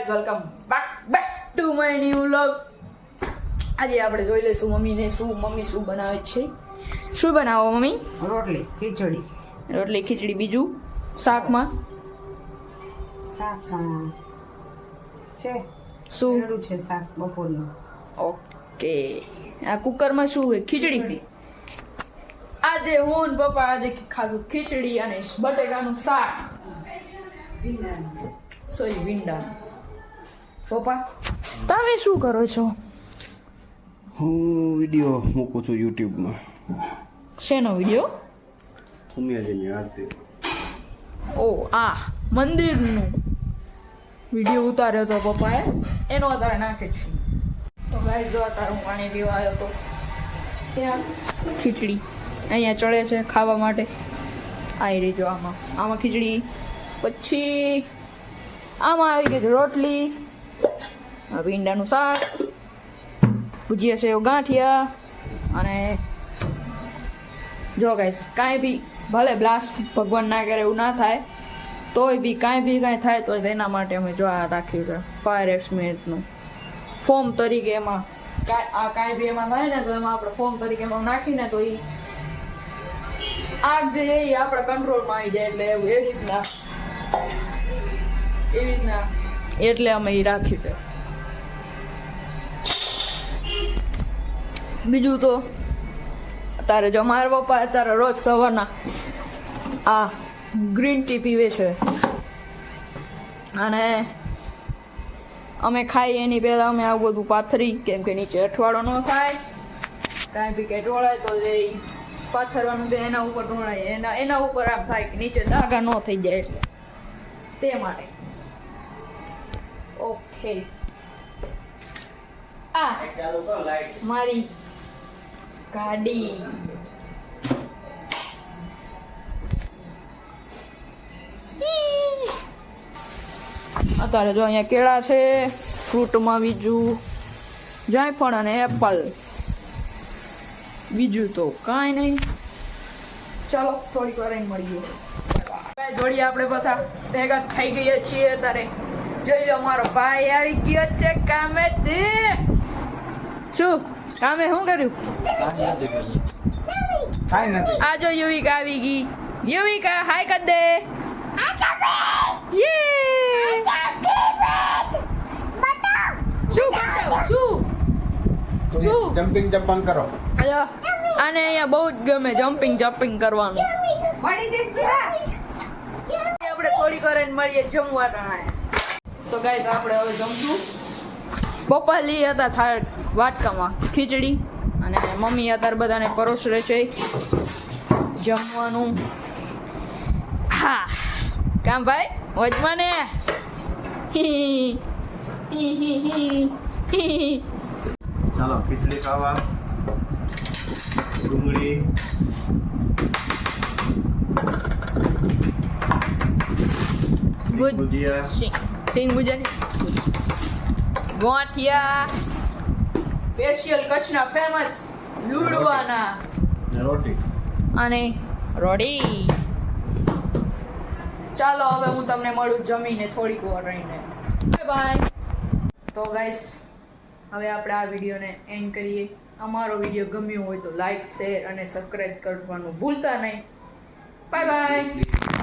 Guys welcome back back to my new vlog આજે આપણે જોઈ લઈશું મમ્મીને શું મમ્મી શું બનાવે છે. શું બનાવો મમ્મી? રોટલી ખીચડી. રોટલી ખીચડી બીજું? શાકમાં? શાક છે. શું? છે શાક બપોરનું. ઓકે. આ કુકરમાં શું હોય? ખીચડી. આજે હું ને પપ્પા આજે ખાધું ખીચડી અને બટેકાનું શાક. સોરી ભીંડા. પપ્પા? તમે શું કરો છો? હું વીડિયો મૂકું છું યુટ્યુબમાં. શેનો વીડિયો? ઉમિયાજીની આરતી. ઓ આ મંદિરનું વીડિયો ઉતાર્યો તો પપ્પાએ. એનો અત્યારે નાખે છે. તો ગાઈ જો અત્યારે હું પાણી પીવા આવ્યો તો. ત્યાં ખીચડી અહીંયા ચડે છે ખાવા માટે. આવી રહી જો આમાં. આમાં ખીચડી પછી આમાં આવી ગઈ છે રોટલી ભીંડાનું શાક, ભુજીયા સેવ ગાંઠિયા અને જો ગાઈસ કાંઈ બી, ભલે બ્લાસ્ટ ભગવાન ના કરે એવું ના થાય, તોય બી કાંઈ બી કાંઈ થાય તો એના માટે અમે જો આ રાખ્યું છે ફાયર એક્સમેન્ટનું ફોર્મ તરીકે એમાં આ કાંઈ બી એમાં થાય ને તો એમાં આપણે ફોર્મ તરીકે એમાં નાખીને તો એ આગ જે એ આપણે કંટ્રોલમાં આવી જાય એટલે એવું એ રીતના. એવી રીતના. એટલે અમે એ રાખ્યું છે. બીજું તો અત્યારે જો મારા પપ્પા અત્યારે રોજ સવારના આ ગ્રીન ટી પીવે છે. અને અમે ખાઈએ એની પહેલાં અમે આવું બધું પાથરી કેમ કે નીચે અઠવાડો ન થાય. કાંઈ બી કે ઢોળાય તો જે પાથરવાનું તે એના ઉપર ઢોળાય એના એના ઉપર આમ થાય કે નીચે દાગા ન થઈ જાય એટલે. તે માટે. ઓકે આ મારી ગાડી અત્યારે જો અહીંયા કેળા છે, ફ્રૂટમાં બીજું જાયફળ અને એપલ. બીજું તો કાંઈ નહીં. ચાલો, થોડીક વાર મળીએ. જોડી આપણે પાછા ભેગા થઈ ગયા છીએ અત્યારે. જોઈ લો, મારો ભાઈ આવી ગયો છે કામે તે. શું? કામે શું કર્યું? કાંઈ નથી આ જો યુવિકા આવી ગઈ. યુવિકા હાય કર દે યે! શું શું? શું? જમ્પિંગ જમ્પંગ કરો. આને અહીંયા બહુ જ ગમે જમ્પિંગ જમ્પિંગ કરવાનું. આપણે થોડીક વાર મળીએ જમવા તો ગાઈસ આપણે હવે જમશું. પપ્પા લઈ હતા થાળ વાટકામાં ખીચડી અને મમ્મી અત્યારે બધાને પરોસરે છે. જમવાનું. હા. કામ ભાઈ? વચમાં ને? ચાલો ખીચડી ખાવા. ડુંગળી. ભુજિયા. સિંગ મુજાની ગોઠિયા. સ્પેશિયલ કચ્છના ફેમસ લુડવાના. રોટી. અને રોડી. ચાલો હવે હું તમને મળું જમીને થોડીક વાર રહીને. બાય બાય તો ગાઈસ હવે આપણે આ વિડીયોને એન્ડ કરીએ. અમારો વીડિયો ગમ્યો હોય તો લાઈક શેર અને સબસ્ક્રાઈબ કરવાનું ભૂલતા નહીં. Bye bye